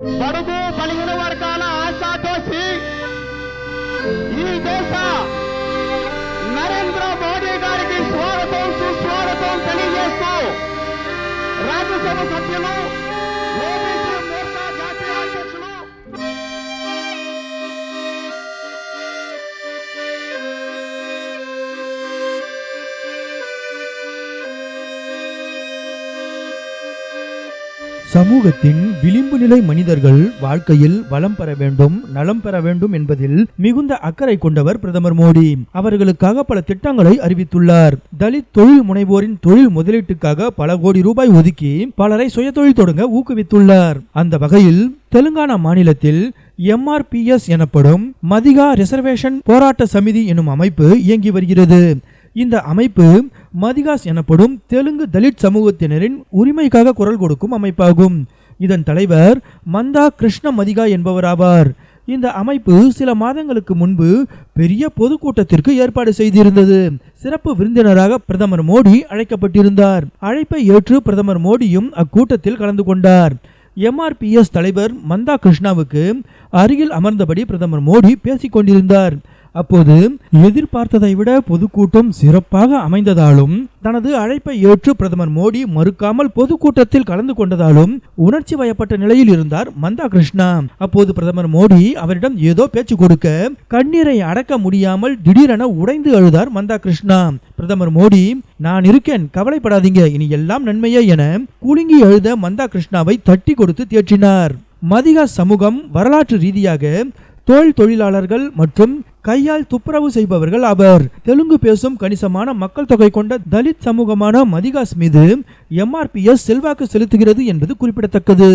బడుగు బలిగిన వర్గాల ఆశాతోసి ఈ దేశ నరేంద్ర మోడీ గారికి స్వాగతం సుస్వాగతం తెలియజేస్తూ రాజ్యసభ సభ్యులు சமூகத்தின் விளிம்பு நிலை மனிதர்கள் வாழ்க்கையில் வளம் பெற வேண்டும் நலம் பெற வேண்டும் என்பதில் மிகுந்த அக்கறை கொண்டவர் பிரதமர் மோடி. அவர்களுக்காக பல திட்டங்களை அறிவித்துள்ளார். தலித் தொழில் முனைவோரின் தொழில் முதலீட்டுக்காக பல கோடி ரூபாய் ஒதுக்கி பலரை சுயதொழில் தொடங்க ஊக்குவித்துள்ளார். அந்த வகையில் தெலுங்கானா மாநிலத்தில் எம்ஆர்பிஎஸ் எனப்படும் மதிகா ரிசர்வேஷன் போராட்ட சமிதி எனும் அமைப்பு இயங்கி வருகிறது. இந்த அமைப்பு மதிகாஸ் எனப்படும் தெலுங்கு தலித் சமூகத்தினரின் உரிமைக்காக குரல் கொடுக்கும் அமைப்பாகும். இதன் தலைவர் மந்தா கிருஷ்ண மதிகா என்பவராவார். இந்த அமைப்பு சில மாதங்களுக்கு முன்பு பெரிய பொதுக்கூட்டத்திற்கு ஏற்பாடு செய்திருந்தது. சிறப்பு விருந்தினராக பிரதமர் மோடி அழைக்கப்பட்டிருந்தார். அழைப்பை ஏற்று பிரதமர் மோடியும் அக்கூட்டத்தில் கலந்து கொண்டார். எம்ஆர்பிஎஸ் தலைவர் மந்தா கிருஷ்ணாவுக்கு அருகில் அமர்ந்தபடி பிரதமர் மோடி பேசிக் கொண்டிருந்தார் அப்போது எதிர்பார்த்ததை விட பொதுக்கூட்டம் சிறப்பாக அமைந்ததாலும் தனது அழைப்பை ஏற்று பிரதமர் மோடி மறுக்காமல் பொதுக்கூட்டத்தில் கலந்து கொண்டதாலும் உணர்ச்சி வயப்பட்ட நிலையில் இருந்தார் மந்தா கிருஷ்ணா அப்போது பிரதமர் மோடி அவரிடம் ஏதோ பேச்சு கொடுக்க கண்ணீரை அடக்க முடியாமல் திடீரென உடைந்து அழுதார் மந்தா கிருஷ்ணா பிரதமர் மோடி நான் இருக்கேன் கவலைப்படாதீங்க இனி எல்லாம் நன்மையே என குலுங்கி எழுத மந்தா கிருஷ்ணாவை தட்டி கொடுத்து தேற்றினார். மதிகா சமூகம் வரலாற்று ரீதியாக தோல் தொழிலாளர்கள் மற்றும் கையால் துப்புரவு செய்பவர்கள் அவர் தெலுங்கு பேசும் கணிசமான மக்கள் தொகை கொண்ட தலித் சமூகமான மதிகாஸ் மீது எம்ஆர்பிஎஸ் செல்வாக்கு செலுத்துகிறது என்பது குறிப்பிடத்தக்கது.